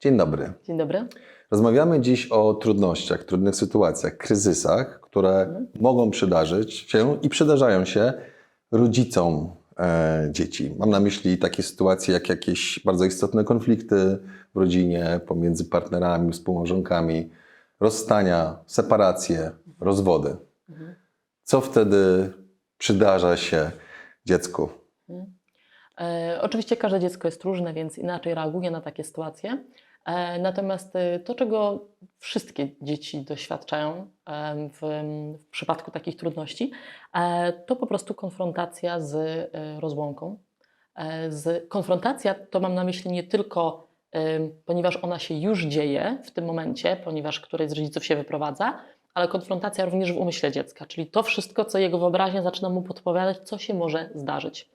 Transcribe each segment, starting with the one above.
Dzień dobry. Dzień dobry. Rozmawiamy dziś o trudnościach, trudnych sytuacjach, kryzysach, które mogą przydarzyć się i przydarzają się rodzicom e, dzieci. Mam na myśli takie sytuacje jak jakieś bardzo istotne konflikty w rodzinie pomiędzy partnerami, współmałżonkami, rozstania, separacje, rozwody. Co wtedy przydarza się dziecku? E, oczywiście każde dziecko jest różne, więc inaczej reaguje na takie sytuacje. E, natomiast e, to, czego wszystkie dzieci doświadczają e, w, w przypadku takich trudności, to po prostu konfrontacja z rozłąką. Z, konfrontacja to mam na myśli nie tylko, ponieważ ona się już dzieje w tym momencie, ponieważ któryś z rodziców się wyprowadza, ale konfrontacja również w umyśle dziecka, czyli to wszystko, co jego wyobraźnia zaczyna mu podpowiadać, co się może zdarzyć.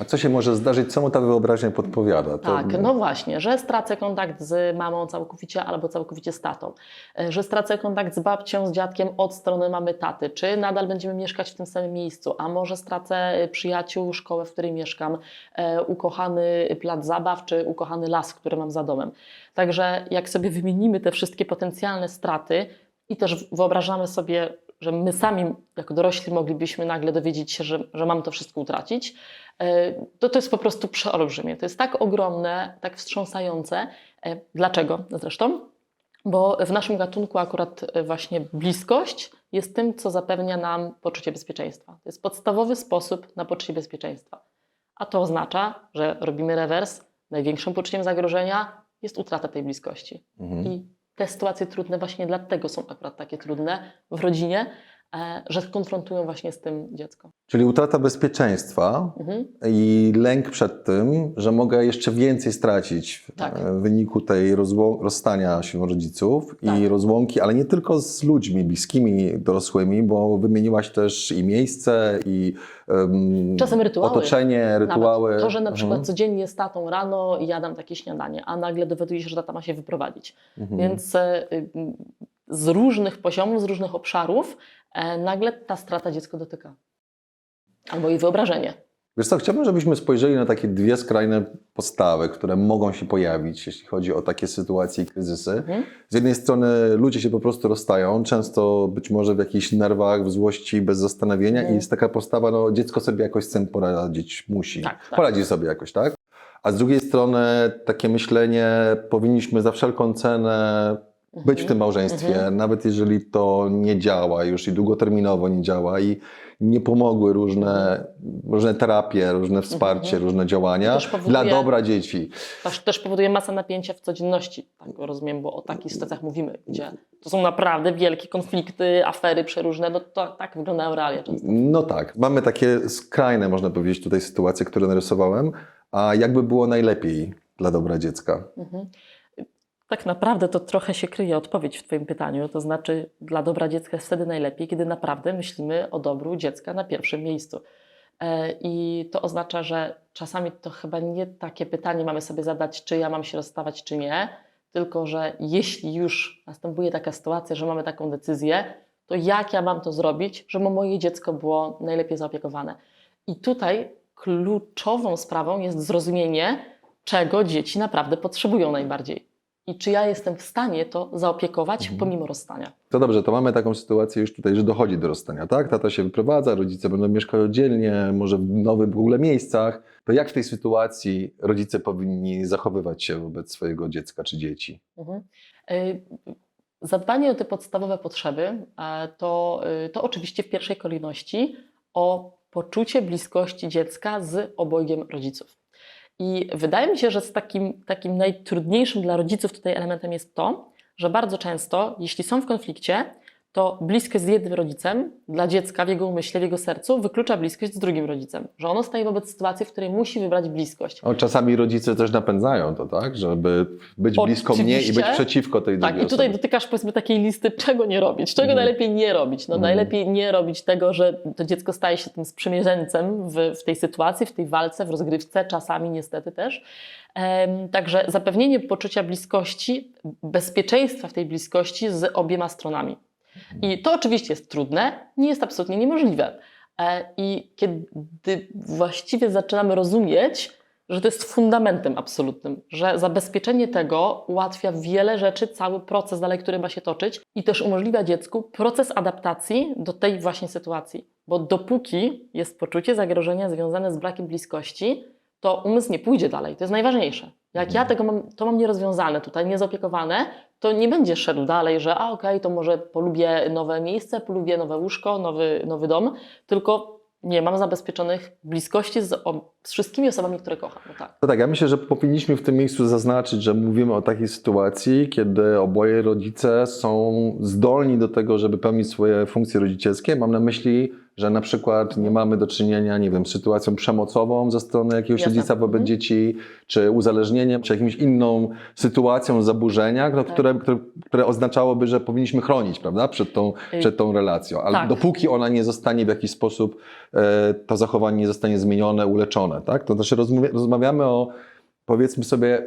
A co się może zdarzyć? Co mu ta wyobraźnia podpowiada? To- Tak, no właśnie, że stracę kontakt z mamą całkowicie albo całkowicie z tatą, e, że stracę kontakt z babcią, z dziadkiem od strony mamy taty, czy nadal będziemy mieszkać w tym samym miejscu, a może stracę przyjaciół, szkołę, w której mieszkam, e, ukochany plac zabaw, czy ukochany las, który mam za domem. Także jak sobie wymienimy te wszystkie potencjalne straty i też wyobrażamy sobie, że my sami jako dorośli moglibyśmy nagle dowiedzieć się, że, że mam to wszystko utracić, e, to to jest po prostu przeolbrzymie. To jest tak ogromne, tak wstrząsające. E, Dlaczego zresztą? Bo w naszym gatunku akurat e, właśnie bliskość jest tym, co zapewnia nam poczucie bezpieczeństwa. To jest podstawowy sposób na poczucie bezpieczeństwa. A to oznacza, że robimy rewers. Największym poczuciem zagrożenia jest utrata tej bliskości. Mhm. I te sytuacje trudne właśnie dlatego są akurat takie trudne w rodzinie, że konfrontują właśnie z tym dziecko. Czyli utrata bezpieczeństwa Mhm. i lęk przed tym, że mogę jeszcze więcej stracić w Tak. e, wyniku tej rozstania się rodziców Tak. i rozłąki, ale nie tylko z ludźmi bliskimi, dorosłymi, bo wymieniłaś też i miejsce, i em, Czasem rytuały. otoczenie, rytuały. Nawet to, że na przykład Mhm. codziennie z tatą rano jadam takie śniadanie, a nagle dowiaduję się, że tata ma się wyprowadzić. Mhm. Więc e, y, z różnych poziomów, z różnych obszarów e, nagle ta strata dziecko dotyka. Albo jej wyobrażenie. Wiesz co, chciałbym, żebyśmy spojrzeli na takie dwie skrajne postawy, które mogą się pojawić, jeśli chodzi o takie sytuacje i kryzysy. Mhm. Z jednej strony ludzie się po prostu rozstają, często być może w jakichś nerwach, w złości, bez zastanowienia Mhm. i jest taka postawa, no dziecko sobie jakoś z tym poradzić musi. Tak, tak. Poradzi sobie jakoś, tak? A z drugiej strony takie myślenie, powinniśmy za wszelką cenę być w tym małżeństwie, Mhm. nawet jeżeli to nie działa już i długoterminowo nie działa i nie pomogły różne, różne terapie, różne wsparcie, Mhm. różne działania powoduje- dla dobra dzieci. To też powoduje masę napięcia w codzienności, tak rozumiem, bo o takich sytuacjach mówimy, gdzie to są naprawdę wielkie konflikty, afery przeróżne, no to tak wyglądają realia często. No tak, mamy takie skrajne, można powiedzieć, tutaj sytuacje, które narysowałem, a jakby było najlepiej dla dobra dziecka? Mhm. Tak naprawdę to trochę się kryje odpowiedź w Twoim pytaniu. To znaczy, dla dobra dziecka jest wtedy najlepiej, kiedy naprawdę myślimy o dobru dziecka na pierwszym miejscu. E, I to oznacza, że czasami to chyba nie takie pytanie mamy sobie zadać, czy ja mam się rozstawać, czy nie, tylko że jeśli już następuje taka sytuacja, że mamy taką decyzję, to jak ja mam to zrobić, żeby moje dziecko było najlepiej zaopiekowane. I tutaj kluczową sprawą jest zrozumienie, czego dzieci naprawdę potrzebują najbardziej. I czy ja jestem w stanie to zaopiekować Mhm. pomimo rozstania. To dobrze, to mamy taką sytuację już tutaj, że dochodzi do rozstania, tak? Tata się wyprowadza, rodzice będą mieszkać oddzielnie, może w nowych w ogóle miejscach. To jak w tej sytuacji rodzice powinni zachowywać się wobec swojego dziecka czy dzieci? Mhm. Y, Zadbanie o te podstawowe potrzeby e, to, y, to oczywiście w pierwszej kolejności o poczucie bliskości dziecka z obojgiem rodziców. I wydaje mi się, że z takim, takim najtrudniejszym dla rodziców tutaj elementem jest to, że bardzo często, jeśli są w konflikcie, to bliskość z jednym rodzicem dla dziecka w jego umyśle, w jego sercu wyklucza bliskość z drugim rodzicem. Że ono staje wobec sytuacji, w której musi wybrać bliskość. O, czasami rodzice też napędzają to, tak? Żeby być blisko mnie i być przeciwko tej Tak, drugiej i tutaj dotykasz powiedzmy takiej listy, czego nie robić, czego Mhm. najlepiej nie robić. No Mhm. najlepiej nie robić tego, że to dziecko staje się tym sprzymierzeńcem w, w tej sytuacji, w tej walce, w rozgrywce, czasami niestety też. Także zapewnienie poczucia bliskości, bezpieczeństwa w tej bliskości z obiema stronami. I to oczywiście jest trudne, nie jest absolutnie niemożliwe. E, I kiedy właściwie zaczynamy rozumieć, że to jest fundamentem absolutnym, że zabezpieczenie tego ułatwia wiele rzeczy, cały proces dalej, który ma się toczyć i też umożliwia dziecku proces adaptacji do tej właśnie sytuacji. Bo dopóki jest poczucie zagrożenia związane z brakiem bliskości, to umysł nie pójdzie dalej. To jest najważniejsze. Jak ja tego mam, to mam nierozwiązane tutaj, niezaopiekowane, to nie będzie szedł dalej, że a okej, to może polubię nowe miejsce, polubię nowe łóżko, nowy, nowy dom, tylko nie mam zabezpieczonych bliskości z, z wszystkimi osobami, które kocham. No tak. To tak, ja myślę, że powinniśmy w tym miejscu zaznaczyć, że mówimy o takiej sytuacji, kiedy oboje rodzice są zdolni do tego, żeby pełnić swoje funkcje rodzicielskie. Mam na myśli, że na przykład nie mamy do czynienia, nie wiem, z sytuacją przemocową ze strony jakiegoś Jasne. rodzica wobec Mhm. dzieci, czy uzależnieniem, czy jakimś inną sytuacją zaburzenia, no, Tak. które, które, które oznaczałoby, że powinniśmy chronić, prawda, przed tą, Ej. przed tą relacją. Ale Tak. dopóki ona nie zostanie w jakiś sposób, e, to zachowanie nie zostanie zmienione, uleczone, tak? To znaczy rozmawia, rozmawiamy o powiedzmy sobie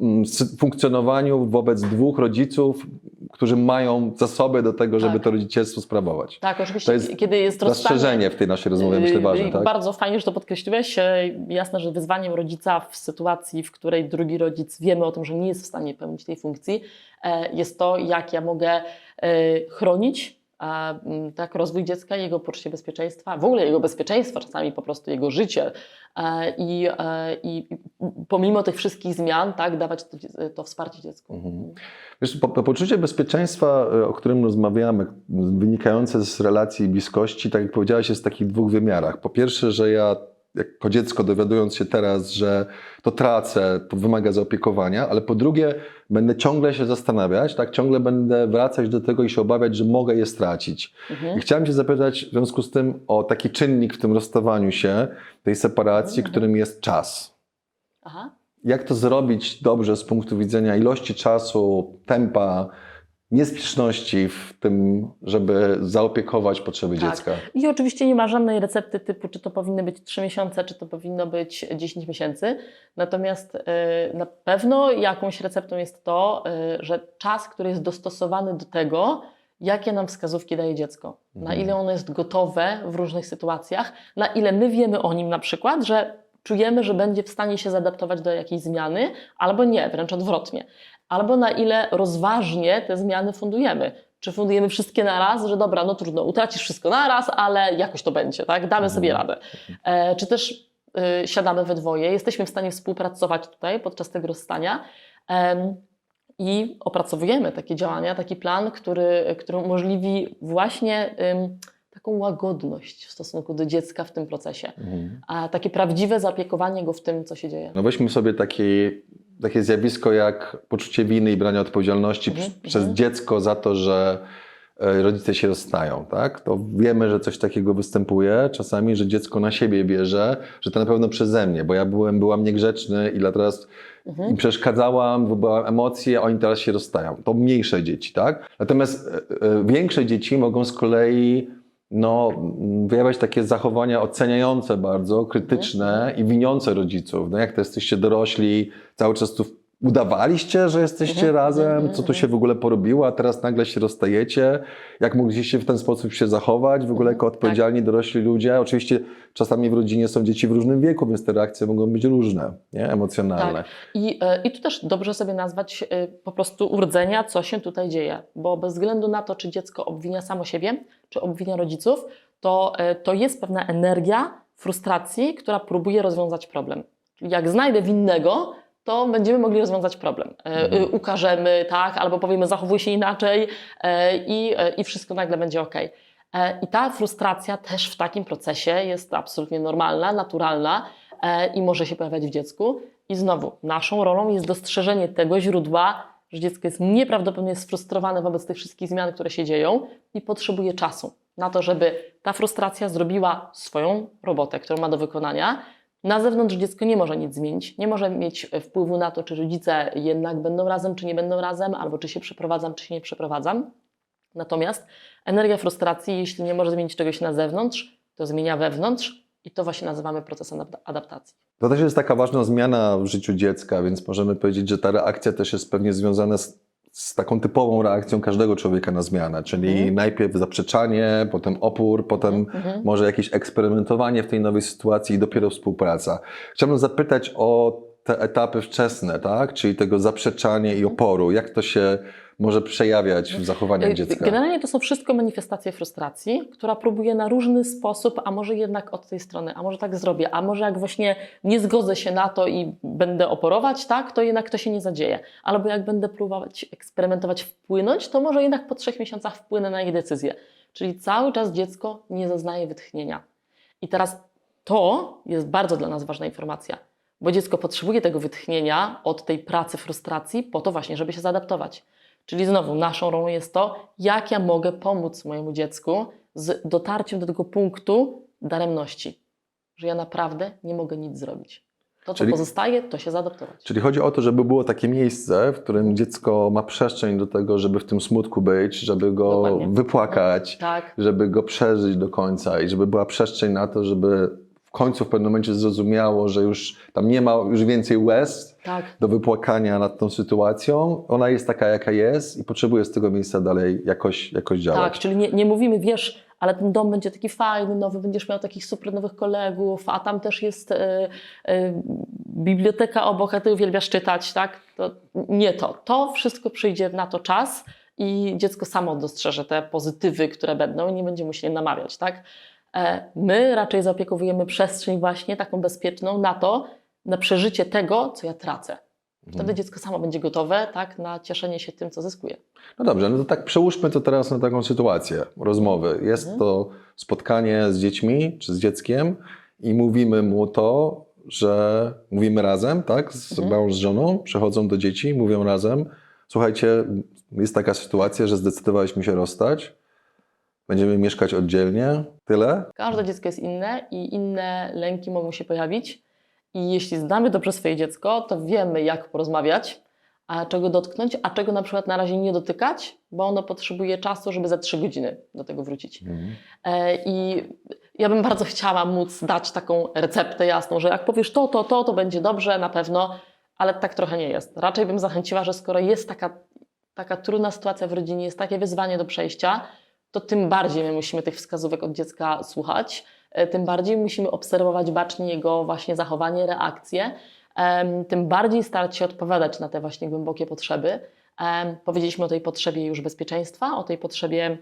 mm, funkcjonowaniu wobec dwóch rodziców, którzy mają zasoby do tego, żeby Tak. to rodzicielstwo sprawować. Tak, oczywiście, To jest kiedy jest rozstanie, Zastrzeżenie w tej naszej rozmowie, myślę, Yy, ważne, tak? Bardzo fajnie, że to podkreśliłeś. E, Jasne, że wyzwaniem rodzica w sytuacji, w której drugi rodzic wiemy o tym, że nie jest w stanie pełnić tej funkcji, e, jest to, jak ja mogę e, chronić a, m, tak, rozwój dziecka, jego poczucie bezpieczeństwa, w ogóle jego bezpieczeństwo, czasami po prostu jego życie. E, I, e, i i pomimo tych wszystkich zmian, tak, dawać to, to wsparcie dziecku. Mhm. Wiesz, po, po, poczucie bezpieczeństwa, y, o którym rozmawiamy, wynikające z relacji i bliskości, tak jak powiedziałaś, jest w takich dwóch wymiarach. Po pierwsze, że ja jako dziecko dowiadując się teraz, że to tracę, to wymaga zaopiekowania, ale po drugie będę ciągle się zastanawiać, tak, ciągle będę wracać do tego i się obawiać, że mogę je stracić. Mhm. I chciałem Cię zapytać w związku z tym o taki czynnik w tym rozstawaniu się, tej separacji, Mhm. którym jest czas. Aha. Jak to zrobić dobrze z punktu widzenia ilości czasu, tempa, niespieszności w tym, żeby zaopiekować potrzeby Tak. dziecka? I oczywiście nie ma żadnej recepty typu, czy to powinny być 3 miesiące, czy to powinno być 10 miesięcy. Natomiast y, na pewno jakąś receptą jest to, y, że czas, który jest dostosowany do tego, jakie nam wskazówki daje dziecko, na Mhm. ile ono jest gotowe w różnych sytuacjach, na ile my wiemy o nim na przykład, że czujemy, że będzie w stanie się zaadaptować do jakiejś zmiany, albo nie, wręcz odwrotnie. Albo na ile rozważnie te zmiany fundujemy. Czy fundujemy wszystkie na raz, że dobra, no trudno, utracisz wszystko na raz, ale jakoś to będzie, tak? Damy sobie Mhm. radę. E, czy też y, siadamy we dwoje, jesteśmy w stanie współpracować tutaj podczas tego rozstania em, i opracowujemy takie działania, taki plan, który, który umożliwi właśnie ym, taką łagodność w stosunku do dziecka w tym procesie, Mhm. a takie prawdziwe zaopiekowanie go w tym, co się dzieje. No weźmy sobie takie, takie zjawisko jak poczucie winy i brania odpowiedzialności Mhm, przez mhm. dziecko za to, że e, rodzice się rozstają, tak? To wiemy, że coś takiego występuje czasami, że dziecko na siebie bierze, że to na pewno przeze mnie, bo ja byłem, byłam niegrzeczny i teraz Mhm. im przeszkadzałam, wywołałam emocje, a oni teraz się rozstają. To mniejsze dzieci, tak? Natomiast e, e, większe dzieci mogą z kolei no, wyjawiać takie zachowania oceniające bardzo, krytyczne i winiące rodziców. No jak to jesteście dorośli, cały czas tu udawaliście, że jesteście Mhm, razem, mhm, co tu mhm. się w ogóle porobiło, a teraz nagle się rozstajecie, jak mogliście w ten sposób się zachować, w ogóle jako Mhm, odpowiedzialni dorośli ludzie. Oczywiście czasami w rodzinie są dzieci w różnym wieku, więc te reakcje mogą być różne, nie? emocjonalne. Tak. I, e, I tu też dobrze sobie nazwać e, po prostu urdzenia, co się tutaj dzieje, bo bez względu na to, czy dziecko obwinia samo siebie, czy obwinia rodziców, to, e, to jest pewna energia frustracji, która próbuje rozwiązać problem. Jak znajdę winnego, to będziemy mogli rozwiązać problem. E, Mhm. y, Ukażemy, tak, albo powiemy, zachowuj się inaczej e, i, e, i wszystko nagle będzie ok. I ta frustracja też w takim procesie jest absolutnie normalna, naturalna i może się pojawiać w dziecku. I znowu, naszą rolą jest dostrzeżenie tego źródła, że dziecko jest nieprawdopodobnie sfrustrowane wobec tych wszystkich zmian, które się dzieją i potrzebuje czasu na to, żeby ta frustracja zrobiła swoją robotę, którą ma do wykonania. Na zewnątrz dziecko nie może nic zmienić, nie może mieć wpływu na to, czy rodzice jednak będą razem, czy nie będą razem, albo czy się przeprowadzam, czy się nie przeprowadzam. Natomiast energia frustracji, jeśli nie może zmienić czegoś na zewnątrz, to zmienia wewnątrz i to właśnie nazywamy procesem adap- adaptacji. To też jest taka ważna zmiana w życiu dziecka, więc możemy powiedzieć, że ta reakcja też jest pewnie związana z z taką typową reakcją każdego człowieka na zmianę, czyli Mhm. najpierw zaprzeczanie, potem opór, potem Mhm. może jakieś eksperymentowanie w tej nowej sytuacji i dopiero współpraca. Chciałbym zapytać o te etapy wczesne, tak? czyli tego zaprzeczania Mhm. i oporu. Jak to się może przejawiać w zachowaniach Y, dziecka? Generalnie to są wszystko manifestacje frustracji, która próbuje na różny sposób, a może jednak od tej strony, a może tak zrobię, a może jak właśnie nie zgodzę się na to i będę oporować, tak, to jednak to się nie zadzieje. Albo jak będę próbować eksperymentować, wpłynąć, to może jednak po trzech miesiącach wpłynę na jej decyzję. Czyli cały czas dziecko nie zaznaje wytchnienia. I teraz to jest bardzo dla nas ważna informacja, bo dziecko potrzebuje tego wytchnienia od tej pracy, frustracji, po to właśnie, żeby się zaadaptować. Czyli znowu naszą rolą jest to, jak ja mogę pomóc mojemu dziecku z dotarciem do tego punktu daremności, że ja naprawdę nie mogę nic zrobić. To, co Czyli- pozostaje, to się zaadaptować. Czyli chodzi o to, żeby było takie miejsce, w którym dziecko ma przestrzeń do tego, żeby w tym smutku być, żeby go Dokładnie. wypłakać, Tak, żeby go przeżyć do końca i żeby była przestrzeń na to, żeby końcu w pewnym momencie zrozumiało, że już tam nie ma już więcej łez tak. do wypłakania nad tą sytuacją. Ona jest taka, jaka jest i potrzebuje z tego miejsca dalej jakoś, jakoś działać. Tak, czyli nie, nie mówimy, wiesz, ale ten dom będzie taki fajny, nowy, będziesz miał takich super nowych kolegów, a tam też jest e, e, biblioteka obok, a ty uwielbiasz czytać, tak? To nie to. To wszystko przyjdzie na to czas i dziecko samo dostrzeże te pozytywy, które będą i nie będzie musieli namawiać, tak? E, my raczej zaopiekowujemy przestrzeń właśnie taką bezpieczną na to, na przeżycie tego, co ja tracę. Wtedy Mhm. dziecko samo będzie gotowe, tak, na cieszenie się tym, co zyskuje. No dobrze, no to tak przełóżmy to teraz na taką sytuację rozmowy. Jest Mhm. to spotkanie z dziećmi czy z dzieckiem i mówimy mu to, że mówimy razem, tak, z Mhm. małą z żoną, przychodzą do dzieci, mówią razem, słuchajcie, jest taka sytuacja, że zdecydowaliśmy się rozstać, będziemy mieszkać oddzielnie, tyle. Każde dziecko jest inne i inne lęki mogą się pojawić. I jeśli znamy dobrze swoje dziecko, to wiemy, jak porozmawiać, a czego dotknąć, a czego na przykład na razie nie dotykać, bo ono potrzebuje czasu, żeby za trzy godziny do tego wrócić. E, I ja bym bardzo chciała móc dać taką receptę jasną, że jak powiesz to, to, to, to będzie dobrze na pewno, ale tak trochę nie jest. Raczej bym zachęciła, że skoro jest taka, taka trudna sytuacja w rodzinie, jest takie wyzwanie do przejścia, to tym bardziej my musimy tych wskazówek od dziecka słuchać, e, tym bardziej musimy obserwować bacznie jego właśnie zachowanie, reakcje, tym bardziej starać się odpowiadać na te właśnie głębokie potrzeby. Powiedzieliśmy o tej potrzebie już bezpieczeństwa, o tej potrzebie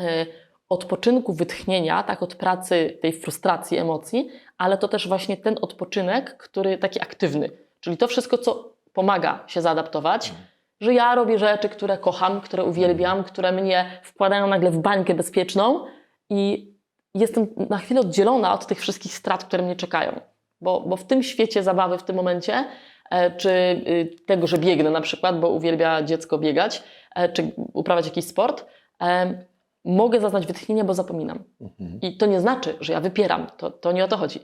e, odpoczynku, wytchnienia, tak, od pracy, tej frustracji, emocji, ale to też właśnie ten odpoczynek, który taki aktywny, czyli to wszystko, co pomaga się zaadaptować, że ja robię rzeczy, które kocham, które uwielbiam, które mnie wkładają nagle w bańkę bezpieczną i jestem na chwilę oddzielona od tych wszystkich strat, które mnie czekają. Bo, bo w tym świecie zabawy w tym momencie, e, czy y, tego, że biegnę na przykład, bo uwielbia dziecko biegać, e, czy uprawiać jakiś sport, em, mogę zaznać wytchnienie, bo zapominam. Mhm. I to nie znaczy, że ja wypieram, to, to nie o to chodzi.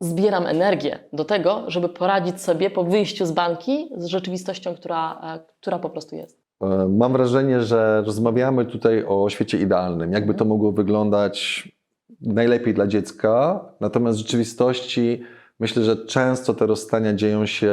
Zbieram energię do tego, żeby poradzić sobie po wyjściu z bańki z rzeczywistością, która, e, która po prostu jest. E, Mam wrażenie, że rozmawiamy tutaj o świecie idealnym, jakby to mogło wyglądać najlepiej dla dziecka, natomiast w rzeczywistości myślę, że często te rozstania dzieją się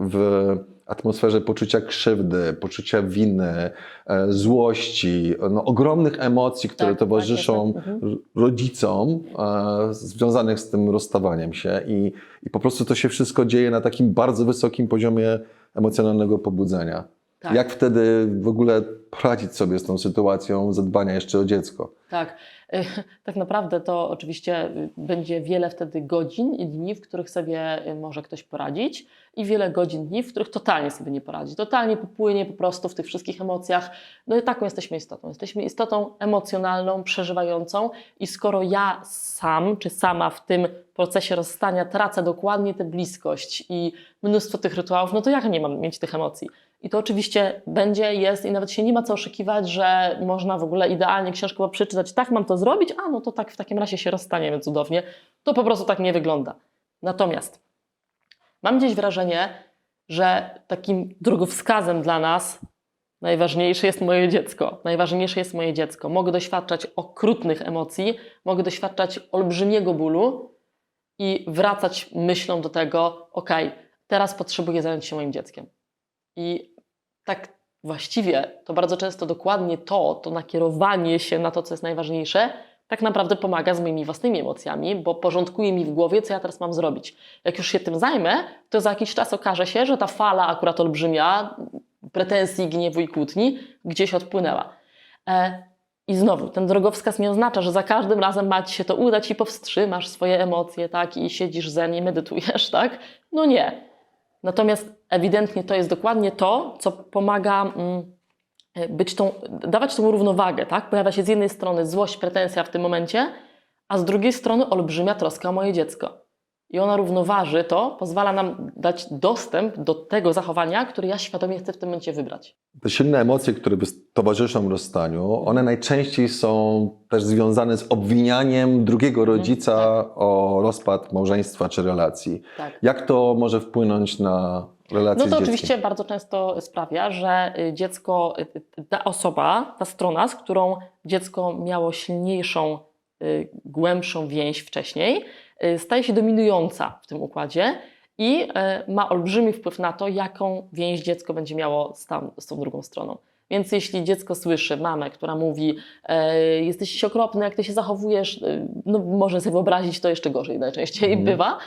w atmosferze poczucia krzywdy, poczucia winy, e, złości, no, ogromnych emocji, które Tak, towarzyszą tak, jest, tak. r- rodzicom e, związanych z tym rozstawaniem się i, i po prostu to się wszystko dzieje na takim bardzo wysokim poziomie emocjonalnego pobudzenia. Tak. Jak wtedy w ogóle poradzić sobie z tą sytuacją zadbania jeszcze o dziecko? Tak. Tak naprawdę to oczywiście będzie wiele wtedy godzin i dni, w których sobie y, może ktoś poradzić, i wiele godzin, dni, w których totalnie sobie nie poradzi. Totalnie popłynie po prostu w tych wszystkich emocjach. No i taką jesteśmy istotą. Jesteśmy istotą emocjonalną, przeżywającą, i skoro ja sam czy sama w tym procesie rozstania tracę dokładnie tę bliskość i mnóstwo tych rytuałów, no to jak nie mam mieć tych emocji? I to oczywiście będzie, jest i nawet się nie ma co oszukiwać, że można w ogóle idealnie książkę przeczytać, tak mam to zrobić, a no to tak w takim razie się rozstaniemy cudownie. To po prostu tak nie wygląda. Natomiast mam gdzieś wrażenie, że takim drogowskazem dla nas najważniejsze jest moje dziecko. Najważniejsze jest moje dziecko. Mogę doświadczać okrutnych emocji, mogę doświadczać olbrzymiego bólu i wracać myślą do tego, ok, teraz potrzebuję zająć się moim dzieckiem. I tak właściwie to bardzo często dokładnie to, to nakierowanie się na to, co jest najważniejsze, tak naprawdę pomaga z moimi własnymi emocjami, bo porządkuje mi w głowie, co ja teraz mam zrobić. Jak już się tym zajmę, to za jakiś czas okaże się, że ta fala akurat olbrzymia pretensji, gniewu i kłótni gdzieś odpłynęła. E, I znowu, ten drogowskaz nie oznacza, że za każdym razem ma ci się to udać i powstrzymasz swoje emocje, tak, i siedzisz zen i medytujesz, tak? No nie. Natomiast ewidentnie to jest dokładnie to, co pomaga mm, być tą, dawać tą równowagę, tak? Pojawia się z jednej strony złość, pretensja w tym momencie, a z drugiej strony olbrzymia troska o moje dziecko. I ona równoważy to, pozwala nam dać dostęp do tego zachowania, które ja świadomie chcę w tym momencie wybrać. Te silne emocje, które towarzyszą rozstaniu, one najczęściej są też związane z obwinianiem drugiego rodzica o rozpad małżeństwa czy relacji. Tak. Jak to może wpłynąć na No to oczywiście bardzo często sprawia, że y, dziecko, y, y, ta osoba, ta strona, z którą dziecko miało silniejszą, głębszą więź wcześniej, staje się dominująca w tym układzie i ma olbrzymi wpływ na to, jaką więź dziecko będzie miało z, tam, z tą drugą stroną. Więc jeśli dziecko słyszy mamę, która mówi, e, jesteś okropny, jak ty się zachowujesz, no może sobie wyobrazić, to jeszcze gorzej najczęściej Mhm. bywa,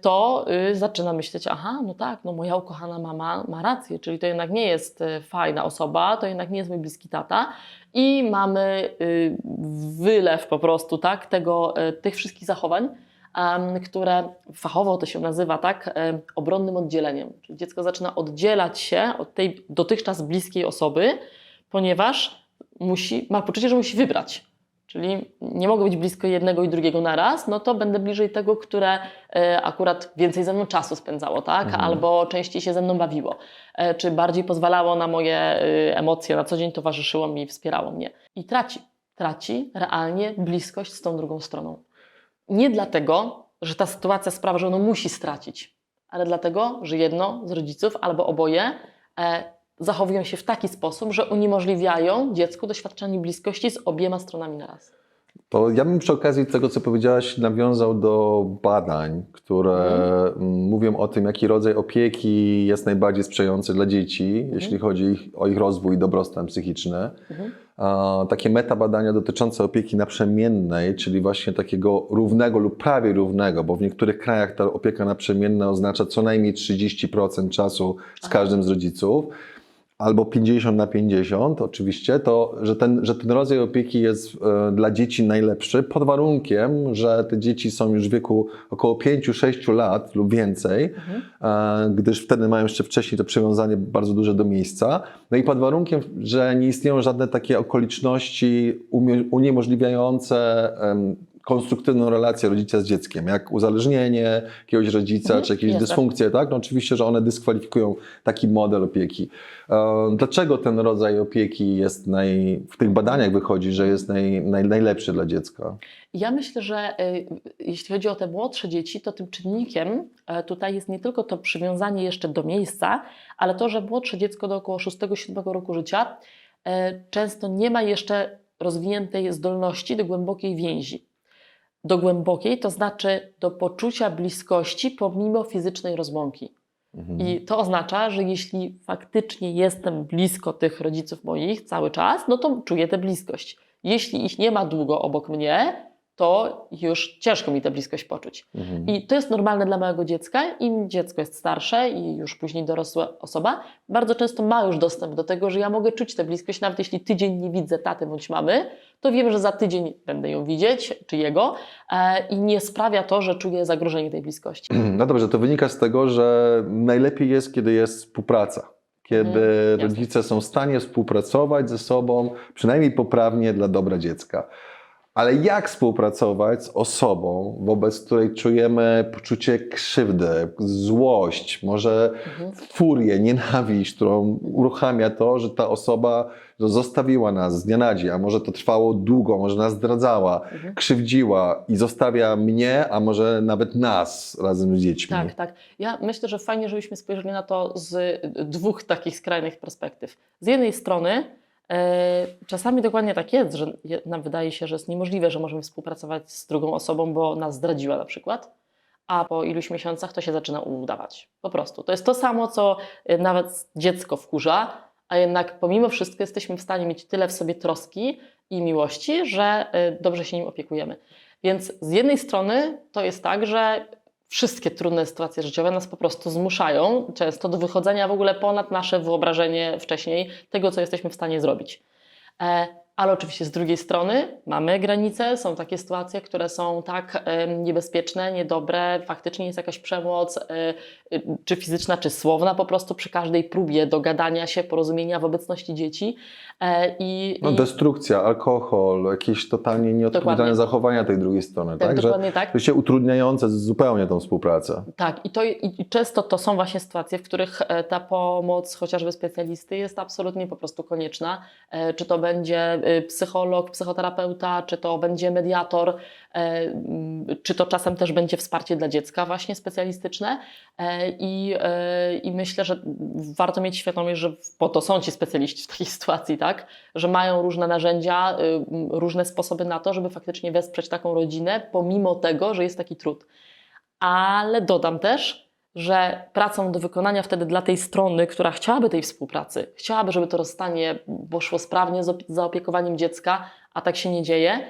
to y, zaczyna myśleć, aha, no tak, no moja ukochana mama ma rację, czyli to jednak nie jest e, fajna osoba, to jednak nie jest mój bliski tata i mamy y, wylew po prostu, tak, tego, e, tych wszystkich zachowań, które fachowo to się nazywa tak, obronnym oddzieleniem. Czyli dziecko zaczyna oddzielać się od tej dotychczas bliskiej osoby, ponieważ musi, ma poczucie, że musi wybrać. Czyli nie mogę być blisko jednego i drugiego naraz, no to będę bliżej tego, które e, akurat więcej ze mną czasu spędzało, tak? Mhm. Albo częściej się ze mną bawiło, e, czy bardziej pozwalało na moje e, emocje na co dzień, towarzyszyło mi, wspierało mnie. I traci, traci realnie bliskość z tą drugą stroną. Nie dlatego, że ta sytuacja sprawia, że ono musi stracić, ale dlatego, że jedno z rodziców albo oboje zachowują się w taki sposób, że uniemożliwiają dziecku doświadczenie bliskości z obiema stronami naraz. To ja bym przy okazji tego, co powiedziałaś, nawiązał do badań, które mm, mówią o tym, jaki rodzaj opieki jest najbardziej sprzyjający dla dzieci, Mhm. jeśli chodzi ich, o ich rozwój i dobrostan psychiczny. Mhm. A, takie metabadania dotyczące opieki naprzemiennej, czyli właśnie takiego równego lub prawie równego, bo w niektórych krajach ta opieka naprzemienna oznacza co najmniej 30% czasu z Aha. każdym z rodziców. Albo 50 na 50, oczywiście, to że ten, że ten rodzaj opieki jest e, dla dzieci najlepszy pod warunkiem, że te dzieci są już w wieku około 5-6 lat lub więcej, Mhm. e, gdyż wtedy mają jeszcze wcześniej to przywiązanie bardzo duże do miejsca. No i pod warunkiem, że nie istnieją żadne takie okoliczności uniemożliwiające em, konstruktywną relację rodzica z dzieckiem, jak uzależnienie jakiegoś rodzica, Mhm, czy jakieś dysfunkcje, tak? No oczywiście, że one dyskwalifikują taki model opieki. E, Dlaczego ten rodzaj opieki jest naj, w tych badaniach wychodzi, że jest naj, naj, najlepszy dla dziecka? Ja myślę, że y, jeśli chodzi o te młodsze dzieci, to tym czynnikiem e, tutaj jest nie tylko to przywiązanie jeszcze do miejsca, ale to, że młodsze dziecko do około 6-7 roku życia e, często nie ma jeszcze rozwiniętej zdolności do głębokiej więzi. Do głębokiej, to znaczy do poczucia bliskości pomimo fizycznej rozłąki. Mhm. I to oznacza, że jeśli faktycznie jestem blisko tych rodziców moich cały czas, no to czuję tę bliskość. Jeśli ich nie ma długo obok mnie, to już ciężko mi tę bliskość poczuć. Mhm. I to jest normalne dla małego dziecka. Im dziecko jest starsze i już później dorosła osoba, bardzo często ma już dostęp do tego, że ja mogę czuć tę bliskość, nawet jeśli tydzień nie widzę taty bądź mamy, to wiem, że za tydzień będę ją widzieć, czy jego, e, i nie sprawia to, że czuję zagrożenie tej bliskości. No dobrze, to wynika z tego, że najlepiej jest, kiedy jest współpraca. Kiedy jasne. rodzice są w stanie współpracować ze sobą, przynajmniej poprawnie dla dobra dziecka. Ale jak współpracować z osobą, wobec której czujemy poczucie krzywdy, złość, może Mhm. furię, nienawiść, którą uruchamia to, że ta osoba zostawiła nas z dnia na dzień, a może to trwało długo, może nas zdradzała, Mhm. krzywdziła i zostawia mnie, a może nawet nas razem z dziećmi. Tak, tak. Ja myślę, że fajnie, żebyśmy spojrzeli na to z dwóch takich skrajnych perspektyw. Z jednej strony czasami dokładnie tak jest, że nam wydaje się, że jest niemożliwe, że możemy współpracować z drugą osobą, bo nas zdradziła na przykład, a po iluś miesiącach to się zaczyna udawać. Po prostu. To jest to samo, co e, nawet dziecko wkurza, a jednak pomimo wszystko jesteśmy w stanie mieć tyle w sobie troski i miłości, że y, dobrze się nim opiekujemy. Więc z jednej strony to jest tak, że wszystkie trudne sytuacje życiowe nas po prostu zmuszają często do wychodzenia w ogóle ponad nasze wyobrażenie wcześniej tego, co jesteśmy w stanie zrobić. Ale oczywiście z drugiej strony mamy granice, są takie sytuacje, które są tak niebezpieczne, niedobre, faktycznie jest jakaś przemoc, e, e, czy fizyczna, czy słowna po prostu przy każdej próbie dogadania się, porozumienia w obecności dzieci. E, I, No, i destrukcja, alkohol, jakieś totalnie nieodpowiedzialne zachowania tej drugiej strony, tak, tak? Że dokładnie tak. to się utrudniające zupełnie tą współpracę. Tak, i, to, i często to są właśnie sytuacje, w których ta pomoc chociażby specjalisty jest absolutnie po prostu konieczna. Czy to będzie psycholog, psychoterapeuta, czy to będzie mediator, e, m, czy to czasem też będzie wsparcie dla dziecka właśnie specjalistyczne. E, I, e, I myślę, że warto mieć świadomość, że po to są ci specjaliści w takiej sytuacji, tak? że mają różne narzędzia, y, różne sposoby na to, żeby faktycznie wesprzeć taką rodzinę, pomimo tego, że jest taki trud ale dodam też, że pracą do wykonania wtedy dla tej strony, która chciałaby tej współpracy, chciałaby, żeby to rozstanie poszło sprawnie z op- zaopiekowaniem dziecka, a tak się nie dzieje,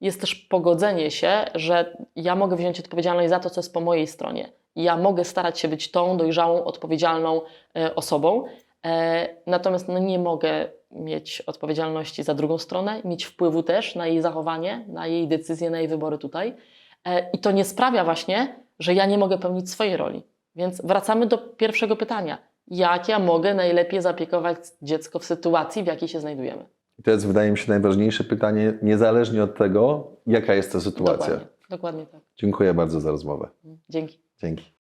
jest też pogodzenie się, że ja mogę wziąć odpowiedzialność za to, co jest po mojej stronie. Ja mogę starać się być tą dojrzałą, odpowiedzialną e, osobą, e, natomiast no, nie mogę mieć odpowiedzialności za drugą stronę, mieć wpływu też na jej zachowanie, na jej decyzje, na jej wybory tutaj. E, I to nie sprawia właśnie, że ja nie mogę pełnić swojej roli. Więc wracamy do pierwszego pytania. Jak ja mogę najlepiej zaopiekować dziecko w sytuacji, w jakiej się znajdujemy? To jest, wydaje mi się, najważniejsze pytanie, niezależnie od tego, jaka jest ta sytuacja. Dokładnie, dokładnie tak. Dziękuję bardzo za rozmowę. Dzięki. Dzięki.